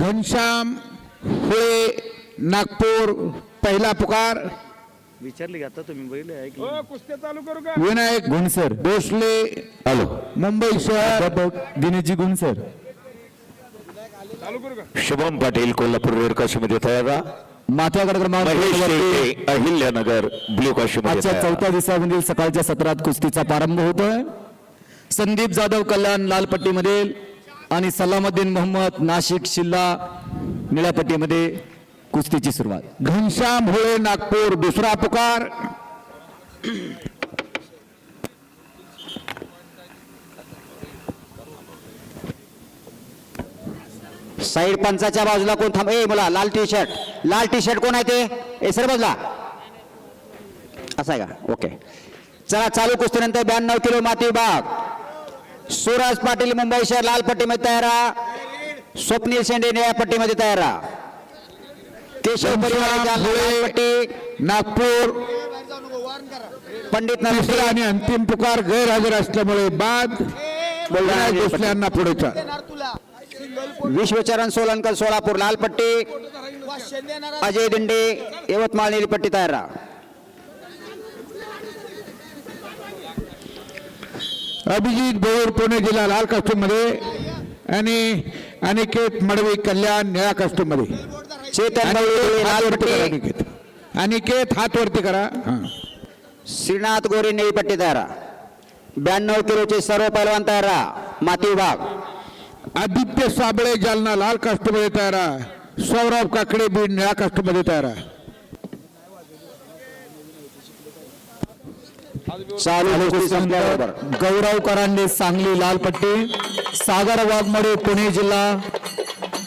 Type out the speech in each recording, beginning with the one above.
घनश्याम हुळे नागपूर पहिला पुकार. विचारली का आता तुम्ही? बैल ऐकली कुस्त्या चालू करू का? विनायक गुणसर. भोसले हॅलो मुंबई शहर. दिनेशजी गुणसर. चालू करू का? शुभम पाटील कोल्हापूर रेड काशीमध्ये तयार. माथ्यागड क्रमांक अहिल्यानगर आजच्या तयार राहा. चौथ्या दिवसामधील सकाळच्या सत्रात कुस्तीचा प्रारंभ होतोय. संदीप जाधव कल्याण लालपट्टीमध्ये आणि सलामुद्दीन मोहम्मद नाशिक शिल्ला निळ्यापट्टीमध्ये कुस्तीची सुरुवात. घनश्याम होळे नागपूर दुसरा पुकार. साईड पंचाच्या बाजूला कोण थांब ए बोला लाल टी शर्ट लाल टी शर्ट कोण आहे ते? ए सर बाजूला. असं आहे का? ओके. चला चालू कुस्तीनंतर ब्याण्णव किलो माती बाग सुरज पाटील मुंबई शहर लाल पट्टीमध्ये तयार राहा. स्वप्नील शेंडे निळ्या पट्टीमध्ये तयार राहा. केशव परिवार पट्टी नागपूर पंडित तिसरा आणि अंतिम पुकार गैरहजर असल्यामुळे बाद विनायक भोसले यांना पुढेचा विश्वचरण सोलनकर सोलापूर लाल पट्टी अजय दिंडे यवतमाळ निळी पट्टी तयार राहा. अभिजित भोर पुणे जिल्हा लाल कास्टूममध्ये आणि अनिकेत मडवी कल्याण निळ्या कास्टूममध्ये चेतन मौली लाल पट्टी अनिकेत. अनिकेत हात वरती करा. हा. श्रीनाथ गोरे निळी पट्टी तयार. ब्याण्णव किलोचे सर्व पैलवान तयार राहा. माती विभाग. आदित्य साबळे जालना लाल कास्टूममध्ये तयार. सौरभ काकडे बीड निळ्या कास्टूममध्ये तयार आहे. चालू गौरव करांडे सांगली लाल पट्टी सागर वाघमडे पुणे जिल्हा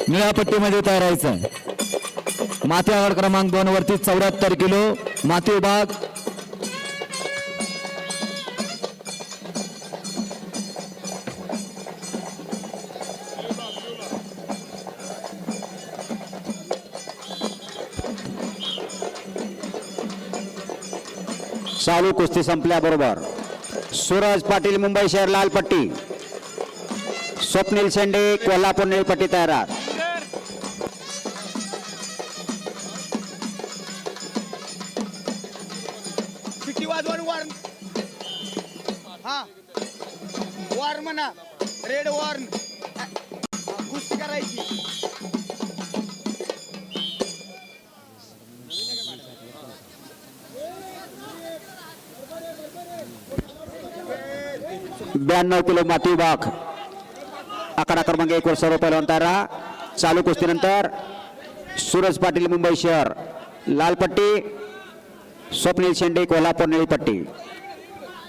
निळ्या पट्टीमध्ये तयार व्हायचं आहे माथ्यागड क्रमांक दोन वरती चौऱ्याहत्तर किलो माती विभाग चालू कुस्ती संपल्याबरोबर. सूरज पाटील मुंबई शहर लाल पट्टी स्वप्नील शेंडे कोल्हापूर निळी पट्टी तयार वॉर्न म्हणा. रेड वॉर्न. कुस्ती करायची. ब्याण्णव किलो माती विभाग आकडा क्रमांक एक वर सर्व राहा चालू कुस्तीनंतर सूरज पाटील मुंबई शहर. लाल पट्टी स्वप्नील शेंडे कोल्हापूर निळी पट्टी.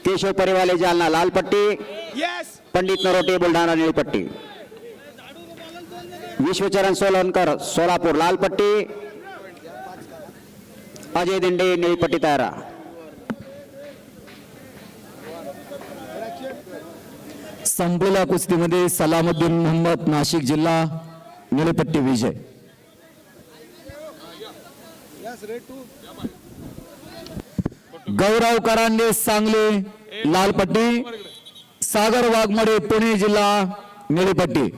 केशव परिवाले जालना लाल पट्टी येस पंडित नरोटे बुलढाणा निळी पट्टी. विश्वचरण सोलनकर सोलापूर लाल पट्टी अजय दिंडे निळी पट्टी तयार. संपलेल्या कुस्तीमध्ये सलामुद्दीन मोहम्मद नाशिक जिल्हा निळेपट्टी विजय. गौरव करांडे सांगली लालपट्टी सागर वाघमडे पुणे जिल्हा निळीपट्टी.